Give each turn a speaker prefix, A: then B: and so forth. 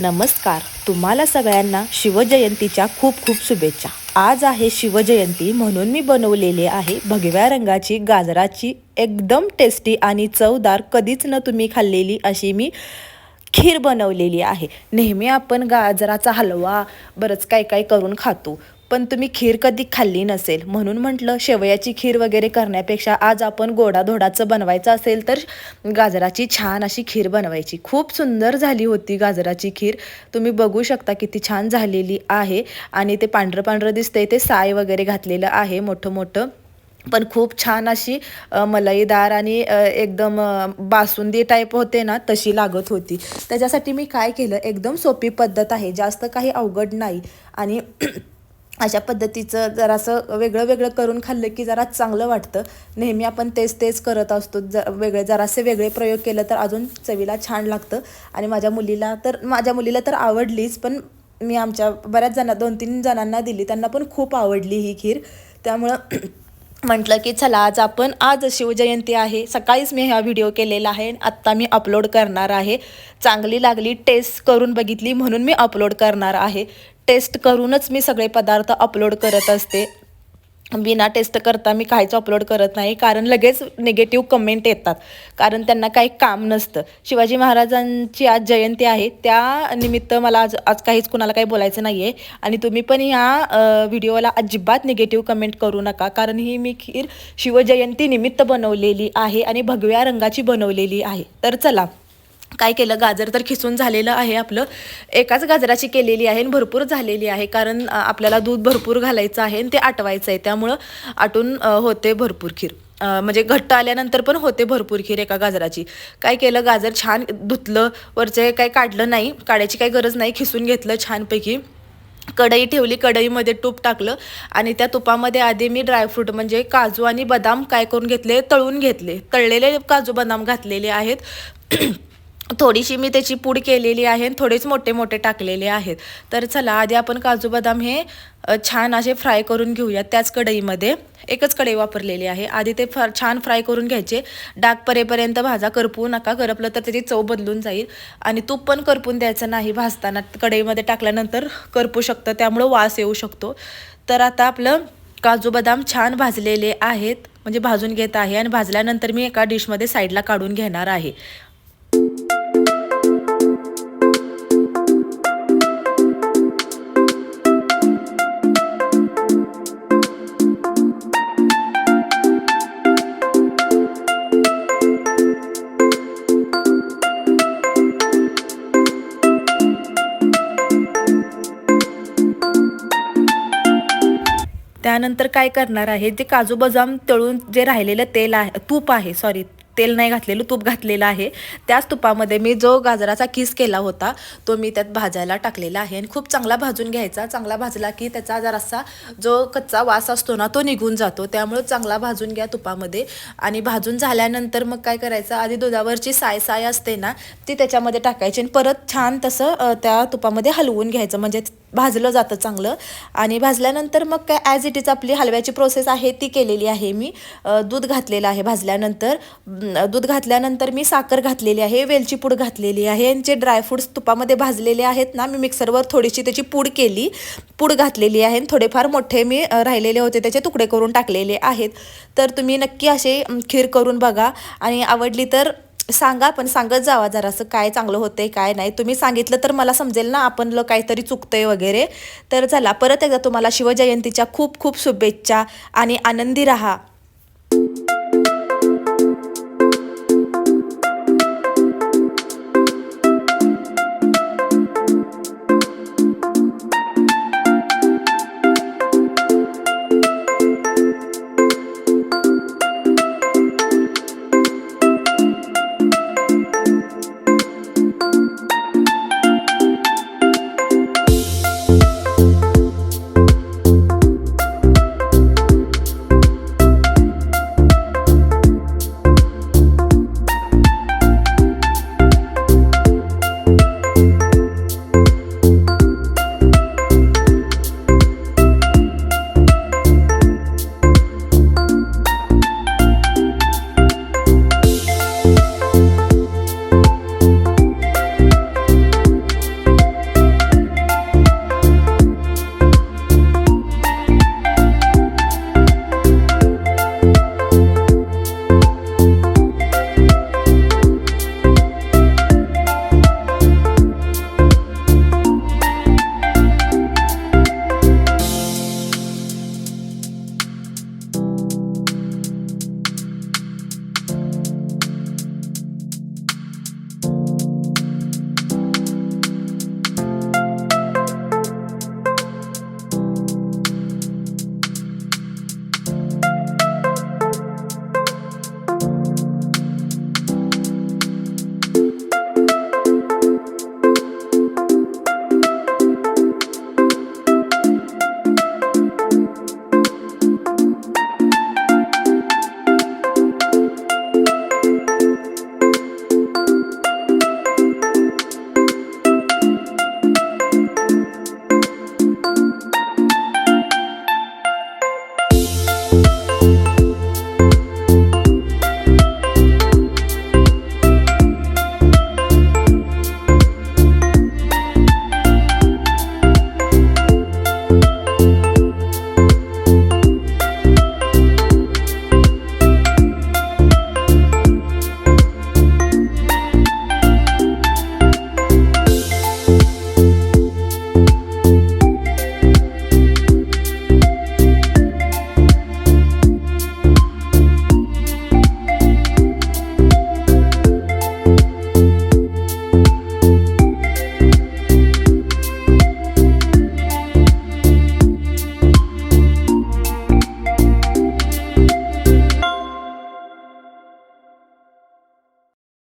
A: नमस्कार. तुम्हाला सगळ्यांना शिवजयंतीच्या खूप खूप शुभेच्छा. आज आहे शिवजयंती म्हणून मी बनवलेले आहे भगव्या रंगाची गाजराची एकदम टेस्टी आणि चवदार कधीच न तुम्ही खाल्लेली अशी मी खीर बनवलेली आहे. नेहमी आपण गाजराचा हलवा बरंच काय काय करून खातो. पण तुम्ही खीर कधी खाल्ली नसेल. म्हणून म्हटलं शेवयाची खीर वगैरे करण्यापेक्षा आज आपण गोडाधोडाचं बनवायचं असेल तर गाजराची छान अशी खीर बनवायची. खूप सुंदर झाली होती गाजराची खीर. तुम्ही बघू शकता किती छान झालेली आहे. आणि ते पांढरं पांढरं दिसतंय ते साय वगैरे घातलेलं आहे मोठं मोठं. पण खूप छान अशी मलईदार आणि एकदम बासुंदी टाईप होते ना तशी लागत होती. त्याच्यासाठी मी काय केलं एकदम सोपी पद्धत आहे. जास्त काही अवघड नाही. आणि अशा पद्धतीचं जरासं वेगळं वेगळं करून खाल्लं की जरा चांगलं वाटतं. नेहमी आपण तेच तेच करत असतो. ज वेगळे जरासे वेगळे प्रयोग केलं तर अजून चवीला छान लागतं. आणि माझ्या मुलीला तर माझ्या मुलीला तर आवडलीच पण मी आमच्या बऱ्याच जणां दोन तीन जणांना दिली. त्यांना पण खूप आवडली ही खीर. त्यामुळं म्हटलं की चला आज आपण आज शिवजयंती आहे. सकाळीच मी हा व्हिडिओ केलेला आहे आत्ता मी अपलोड करणार आहे. चांगली लागली टेस्ट करून बघितली म्हणून मी अपलोड करणार आहे. टेस्ट करूनच मी सगळे पदार्थ अपलोड करत असते. बिना टेस्ट करता मी काहीच अपलोड करत नाही कारण लगेच निगेटिव्ह कमेंट येतात. कारण त्यांना काही काम नसतं. शिवाजी महाराजांची आज जयंती आहे त्या निमित्त मला आज आज काहीच कुणाला काही बोलायचं नाही आहे आणि तुम्ही पण ह्या व्हिडिओला अजिबात निगेटिव्ह कमेंट करू नका कारण ही मी खीर शिवजयंती निमित्त बनवलेली आहे आणि भगव्या रंगाची बनवलेली आहे. तर चला. काय केलं? गाजर तर खिसून झालेलं आहे आपलं. एकाच गाजराची केलेली आहे आणि भरपूर झालेली आहे कारण आपल्याला दूध भरपूर घालायचं आहे आणि ते आटवायचं आहे. त्यामुळं आटून होते भरपूर खीर. म्हणजे घट्ट आल्यानंतर पण होते भरपूर खीर एका गाजराची. काय केलं? गाजर छान धुतलं. वरचे काय काढलं नाही. काढायची काही गरज नाही. खिसून घेतलं छानपैकी. कढई ठेवली. कढईमध्ये तूप टाकलं आणि त्या तुपामध्ये आधी मी ड्रायफ्रूट म्हणजे काजू आणि बदाम काय करून घेतले? तळून घेतले. तळलेले काजू बदाम घातलेले आहेत. थोडीशी मी त्याची पूड केलेली आहे आणि थोडेच मोठे मोठे टाकलेले आहेत. तर चला आधी आपण काजू बदाम हे छान असे फ्राय करून घेऊया त्याच कढईमध्ये. एकच कढई वापरलेली आहे. आधी ते फार छान फ्राय करून घ्यायचे. डाग परेपर्यंत भाजा करपवू नका. करपलं तर त्याची चव बदलून जाईल. आणि तूप पण करपून द्यायचं नाही. भाजताना कढईमध्ये टाकल्यानंतर करपू शकतं. त्यामुळं वास येऊ शकतो. तर आता आपलं काजू बदाम छान भाजलेले आहेत. म्हणजे भाजून घेत आहे. आणि भाजल्यानंतर मी एका डिशमध्ये साईडला काढून घेणार आहे. त्यानंतर काय करणार आहे? जे काजू बदाम तळून जे राहिलेलं तेल आहे तूप आहे सॉरी तेल नाही घातलेलं तूप घातलेलं आहे. त्याच तुपामध्ये मी जो गाजराचा किस केला होता तो मी त्यात भाजायला टाकलेला आहे. आणि खूप चांगला भाजून घ्यायचा. चांगला भाजला की त्याचा जरासा जो कच्चा वास असतो ना तो निघून जातो. त्यामुळे चांगला भाजून घ्या तुपामध्ये. आणि भाजून झाल्यानंतर मग काय करायचं? आधी दुधावरची साय साय असते ना ती त्याच्यामध्ये टाकायची आणि परत छान तसं त्या तुपामध्ये हलवून घ्यायचं. म्हणजे भाजलं जातं चांगलं. आणि भाजल्यानंतर मग काय ॲज इट इज आपली हलव्याची प्रोसेस आहे ती केलेली आहे मी. दूध घातलेलं आहे भाजल्यानंतर. दूध घातल्यानंतर मी साखर घातलेली आहे वेलची पूड घातलेली आहे आणि जे ड्रायफ्रूट्स तुपामध्ये भाजलेले आहेत ना मी मिक्सरवर थोडीशी त्याची पूड केली. पूड घातलेली आहे आणि थोडेफार मोठे मी राहिलेले होते त्याचे तुकडे करून टाकलेले आहेत. तर तुम्ही नक्की असे खीर करून बघा. आणि आवडली तर सांगा पण सांगत जावा जरासं काय चांगलं होतंय काय नाही. तुम्ही सांगितलं तर मला समजेल ना आपण ल काहीतरी चुकतंय वगैरे. तर चला परत एकदा तुम्हाला शिवजयंतीच्या खूप खूप शुभेच्छा आणि आनंदी राहा.